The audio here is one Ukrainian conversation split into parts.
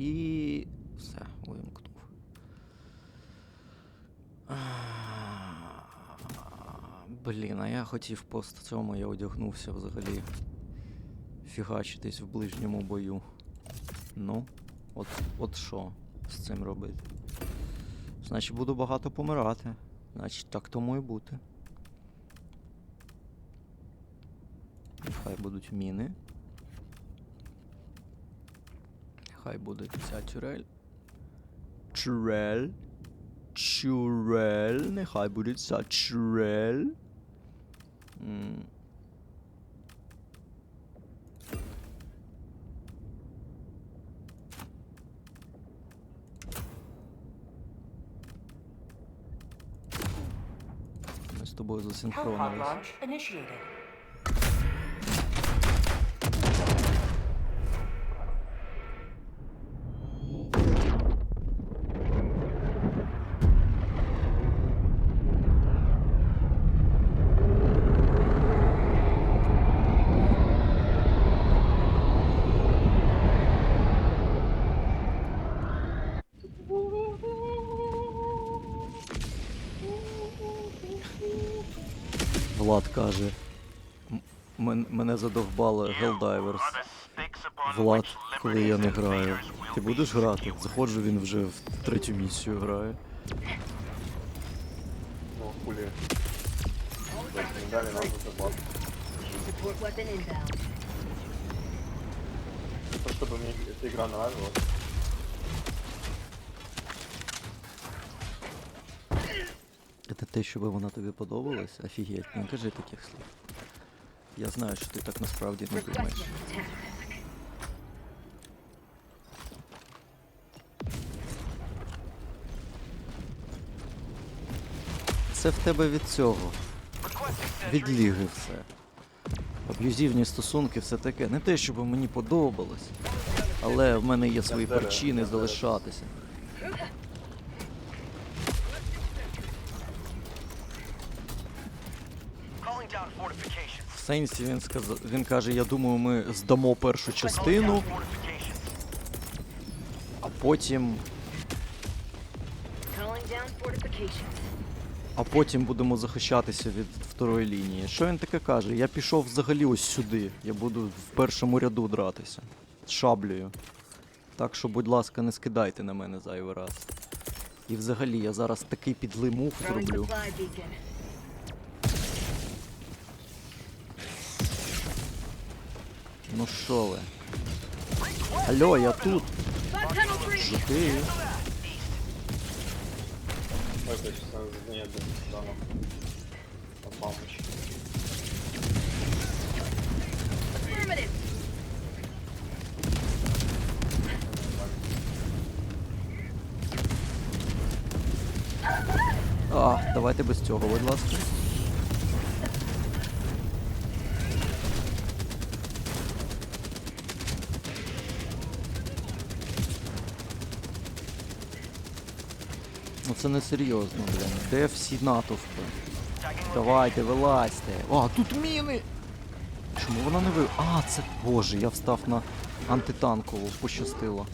І все, вимкнув. Блін, а я хотів по цьому, я одягнувся взагалі фігачитись в ближньому бою. Ну, от, от що з цим робити? Значить, буду багато помирати. Значить, так тому і бути. Нехай будуть міни. Нехай буде ця тюрель. Чурель. Чурель. Нехай буде ця чурель. М. Ми з тобою Hellpod засинхронились. launch initiated. Влад каже. «М- мен- Мене задовбали Helldivers. Влад, коли я не граю. Ти будеш грати? Заходжу, він вже в третю місію грає. Ну, хулі. Далі нам. Просто щоб мені ця ігра нравилась. Це те, щоб вона тобі подобалась? Офігеть, не кажи таких слів. Я знаю, що ти так насправді не думаєш. Це в тебе від цього. Від ліги все. Аб'юзивні стосунки, все таке. Не те, щоб мені подобалось. Але в мене є свої причини залишатися. Сенсі він сказав, він каже, я думаю, ми здамо першу частину, а потім. А потім будемо захищатися від второї лінії. Що він таке каже? Я пішов взагалі ось сюди. Я буду в першому ряду дратися. З шаблею. Так що, будь ласка, не скидайте на мене зайвий раз. І взагалі я зараз такий підлий мув зроблю. Ну що ви? Алло, я тут. Five tunnel breach. Жити. Ой, це чесно, ні, де заново. От мамочки. Affirmative. А, давайте без цього, будь ласка. Ну це не серйозно, блін. Де всі натовпи? Давайте, вилазьте. А, тут міни! Чому вона не ви. А, це. Боже, я встав на антитанкову, пощастило.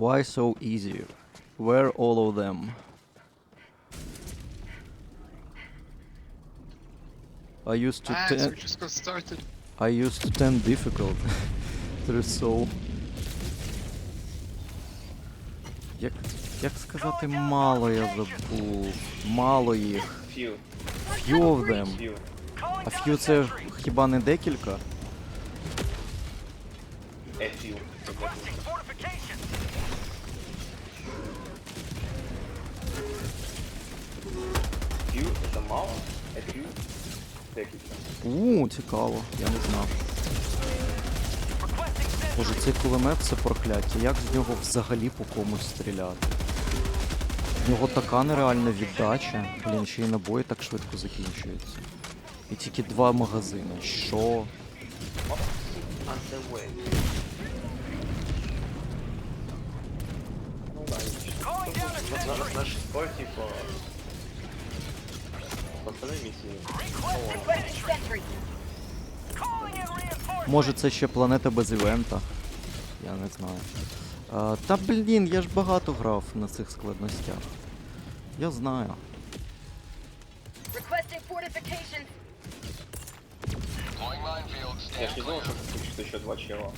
Why so easy? Where all of them? I used to Ah, ten- so just got started. I used to tend difficult. There is so. Як, як сказати мало я забув. Мало їх. Few of them. А few це хіба не декілька? Е, філ. Requesting fortifications. Філ це мало? Е. Декілька. У, цікаво, я не знав. Боже, цей кулемет це прокляття. Як з нього взагалі по комусь стріляти? В нього така нереальна віддача. Блін, ще й набої так швидко закінчуються. І тільки два магазини. Що? On the way. Може це ще планета без івента. Я не знаю. А, та блін, я ж багато грав на цих складностях. Я знаю. Я ж не думал, что включит еще два чела.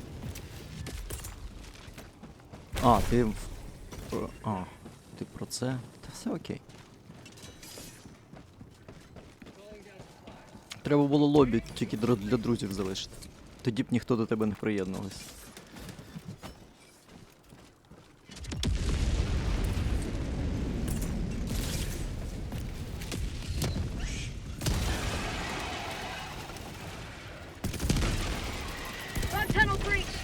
А, ти. А, ти про це? Та все окей. Треба було лобі тільки для друзів залишити. Тоді б ніхто до тебе не приєднувався. Tunnel breach.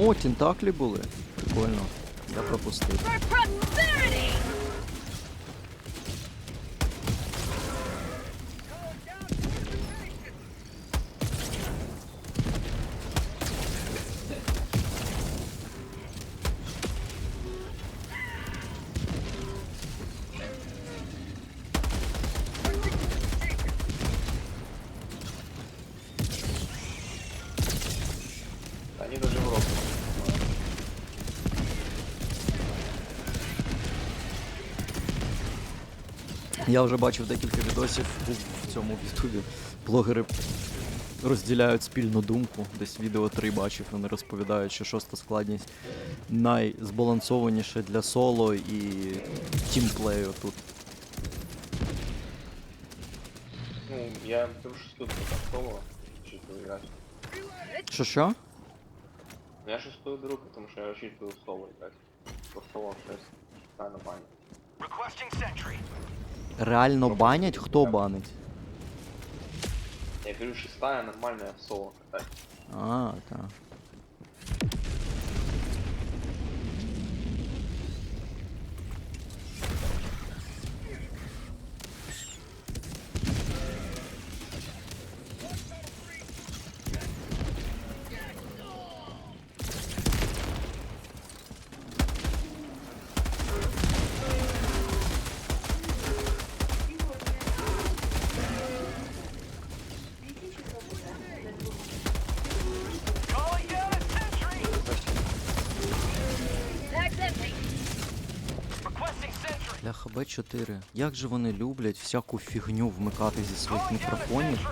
О, тентаклі були. Прикольно. Я пропустив. Они даже в рост. Я вже бачив декілька відосів у в цьому Ютубі. Блогери розділяють спільну думку. Десь відео 3 бачив, вони розповідають, що шоста складність найзбалансованіше для соло і тімплею тут. Ну, я шестую только соло, чувствую играть. Що що? Я шестую беру, потому что я рассчитываю соло играть. По соло 6. Шестая на бане. Requesting sentry. Реально банять? Хто банить? Я говорю, шестая нормальная в соло катать. А, так. Б4. Як же вони люблять всяку фігню вмикати зі своїх мікрофонів?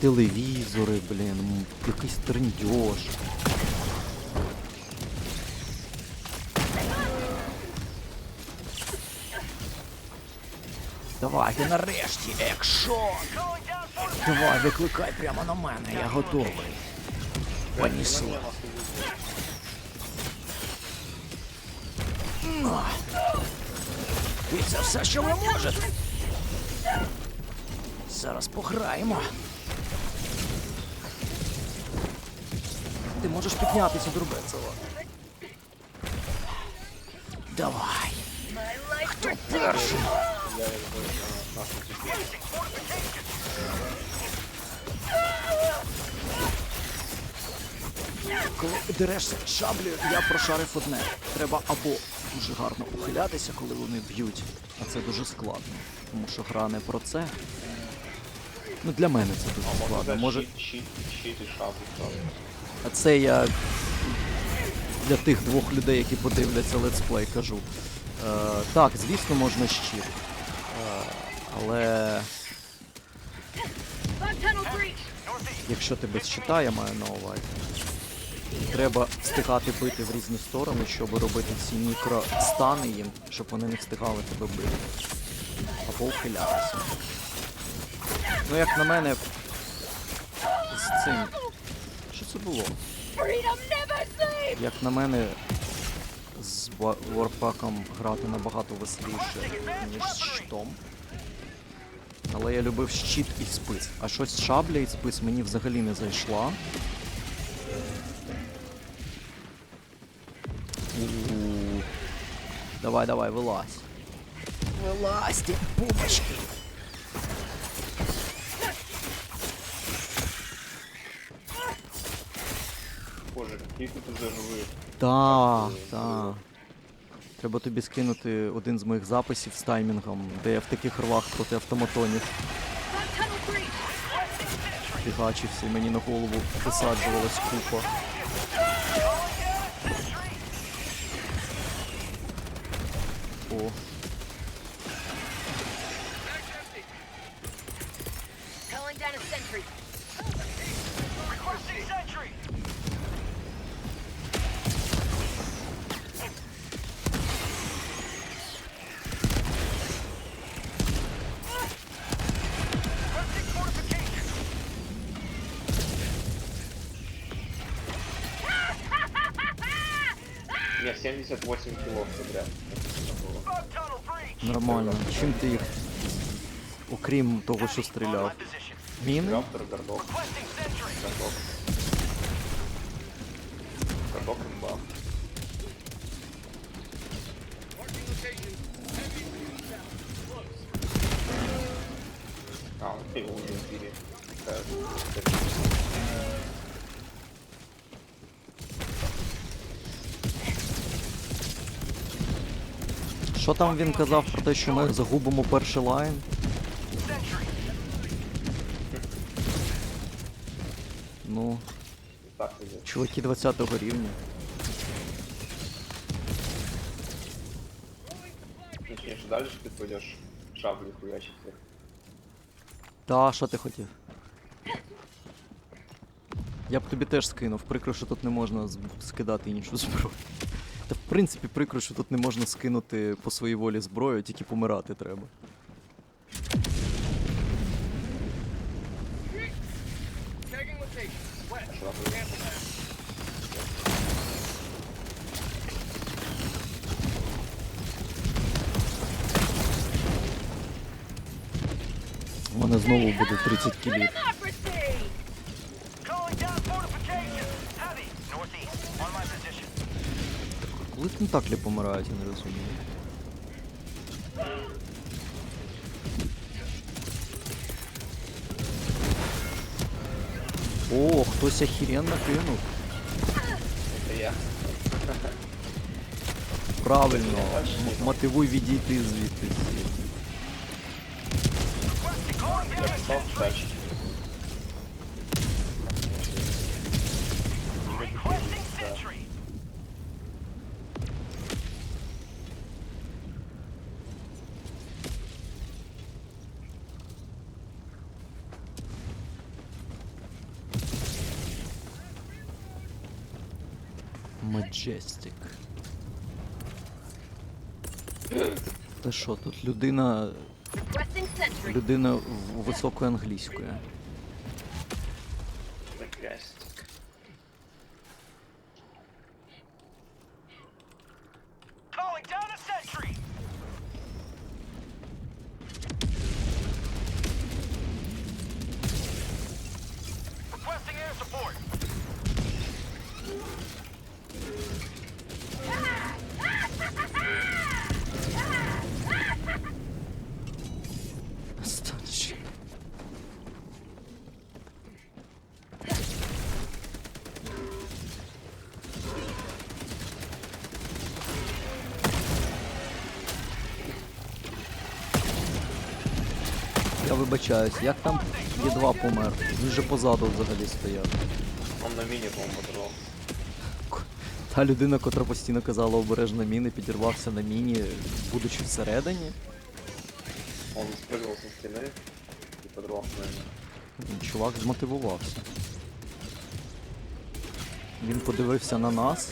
Телевізори, блін, якийсь трендьош. Давайте нарешті, екшон! Давай, викликай прямо на мене, я готовий. Понесло. І це все, що ви можете. Зараз пограємо. Ти можеш піднятися, Дурбецело. Давай. Хто перший? Коли дерешся шаблею, я прошарив одне. Треба або дуже гарно ухилятися, коли вони б'ють, а це дуже складно. Тому що гра не про це. Ну для мене це дуже складно. Може, щит, щит, а це я для тих двох людей, які подивляться летсплей, кажу. Е, так, звісно, можна щит. Е, але якщо ти без щита, я маю на увазі. Треба встигати бити в різні сторони, щоб робити ці мікростани їм, щоб вони не встигали тебе бити. Або ухилятися. Ну, як на мене, з цим. Що це було? Як на мене, з Ва- Warpack'ом грати набагато веселіше, ніж з щитом. Але я любив щит і спис. А щось шабля і спис мені взагалі не зайшла. Давай, давай. Вилазь, ти бубочки. Боже, який тут уже живий. Так, так. Треба тобі скинути один з моїх записів з таймінгом, де я в таких рвах проти автоматонів фігачився і мені на голову висаджувалась купа. Calling down a sentry. 78 кіло подряд. Нормально. Чим ти їх, окрім того, що стріляв? Міни? Раптор, гардок, Requesting sentry. гардок. Гардок имба. А, он его уже убили. Да, это- Що там він казав про те, що ми загубимо перший лайн? Ну, чуваки 20 рівня. Начнешь дальше, ты пойдешь шаблю хуячить. Та, що ти хотів? Я б тобі теж скинув. Прикро, що тут не можна скидати іншу зброю. Та в принципі прикро, що тут не можна скинути по своїй волі зброю, тільки помирати треба. У мене знову буде 30 кілів. Коли тентаклі помирають, я не розумію. О, хтось охеренно. Это я. Правильно. М- Мотивуй відійти звідти. Я Majestic. Та що, тут людина. Людина високою англійською. Грязь. Я вибачаюсь, як там Є2 помер? Він же позаду взагалі стояв. Он на мини, по-моему, подорвал. К- Та людина, котра постійно казала обережно міни, підірвався на міні, будучи всередині. Он спрыгнул со стены и подорвался, наверное. М, Чувак змотивувався. Він подивився на нас.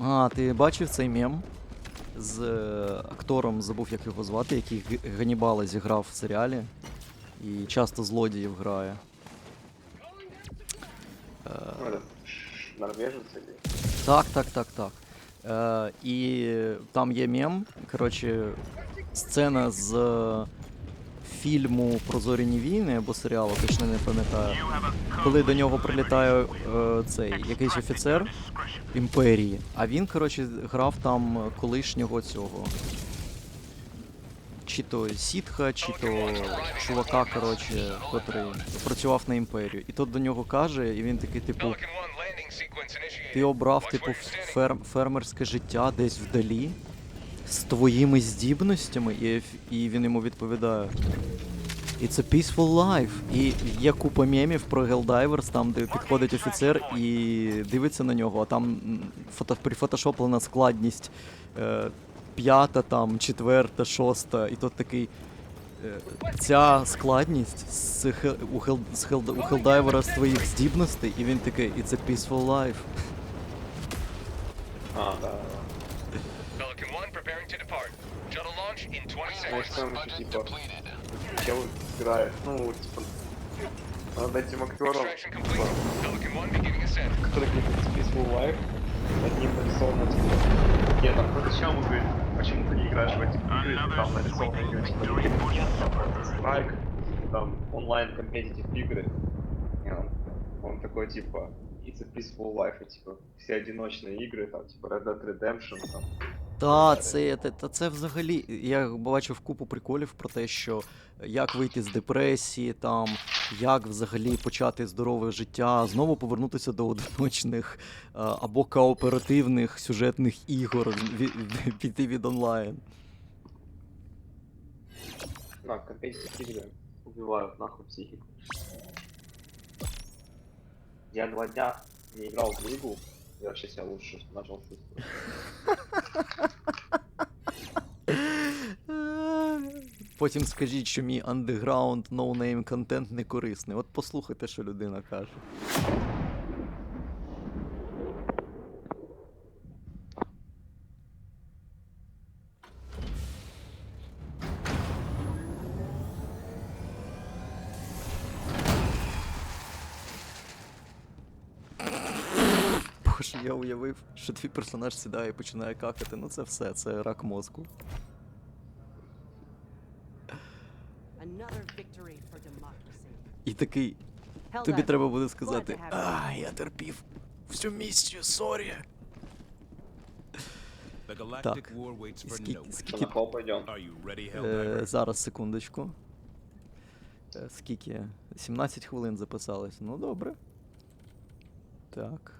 А, ти бачив цей мем з е, актором, забув як його звати, який Г- Ганнібала зіграв в серіалі і часто злодіїв грає. Так, так, так, так. Е, і там є мем. Коротше, сцена з фільму про зоряні війни або серіалу, точно не пам'ятаю. Коли до нього прилітає е, цей якийсь офіцер імперії, а він, коротше, грав там колишнього цього. Чи то сітха, чи то чувака, коротше, котрий працював на імперію. І тот до нього каже, і він такий, типу, Pelican 1 landing sequence initiated. ти обрав, типу, ферм, фермерське життя десь вдалі з твоїми здібностями, і, і він йому відповідає. It's a peaceful life. І є купа мемів про Helldivers, там, де підходить офіцер і дивиться на нього, а там фото, прифотошоплена складність е, п'ята, там, четверта, шоста, і тот такий. е, Ця складність з, у, хел, з, хел, у Хелдайвера з твоїх здібностей, і він такий, it's a peaceful life. А, да, 20 seconds. там, типа, чел играет, ну, типа, над этим актером, Extraction complete. Pelican 1 beginning ascent. который кликает Peaceful Life, над ним нарисовано, типа, нет, там кто-то чел говорит, почему ты не играешь в эти игры, там нарисовано, типа, Strike, там, онлайн компетитив игры, и он, он такой, типа, It's a peaceful life, и, типа, все одиночные игры, там, типа, Red Dead Redemption, там, Та, це, та, та це взагалі. Я бачив купу приколів про те, що як вийти з депресії, там, як взагалі почати здорове життя, знову повернутися до одиночних або кооперативних сюжетних ігор, піти від онлайн. Компетитив игры убивают нахуй психику. Я два дня не играл в игру, я вообще себя лучше начал чувствовать. Потім скажіть, що мій андеграунд no-name контент не корисний. От послухайте, що людина каже. Уявив, що твій персонаж сідає і починає какати. Ну це все, це рак мозку. І такий, тобі треба буде сказати, а, я терпів всю місію, сорі. Так. Скільки, Е, зараз, секундочку. Е, скільки? 17 хвилин записалось. Ну добре. Так.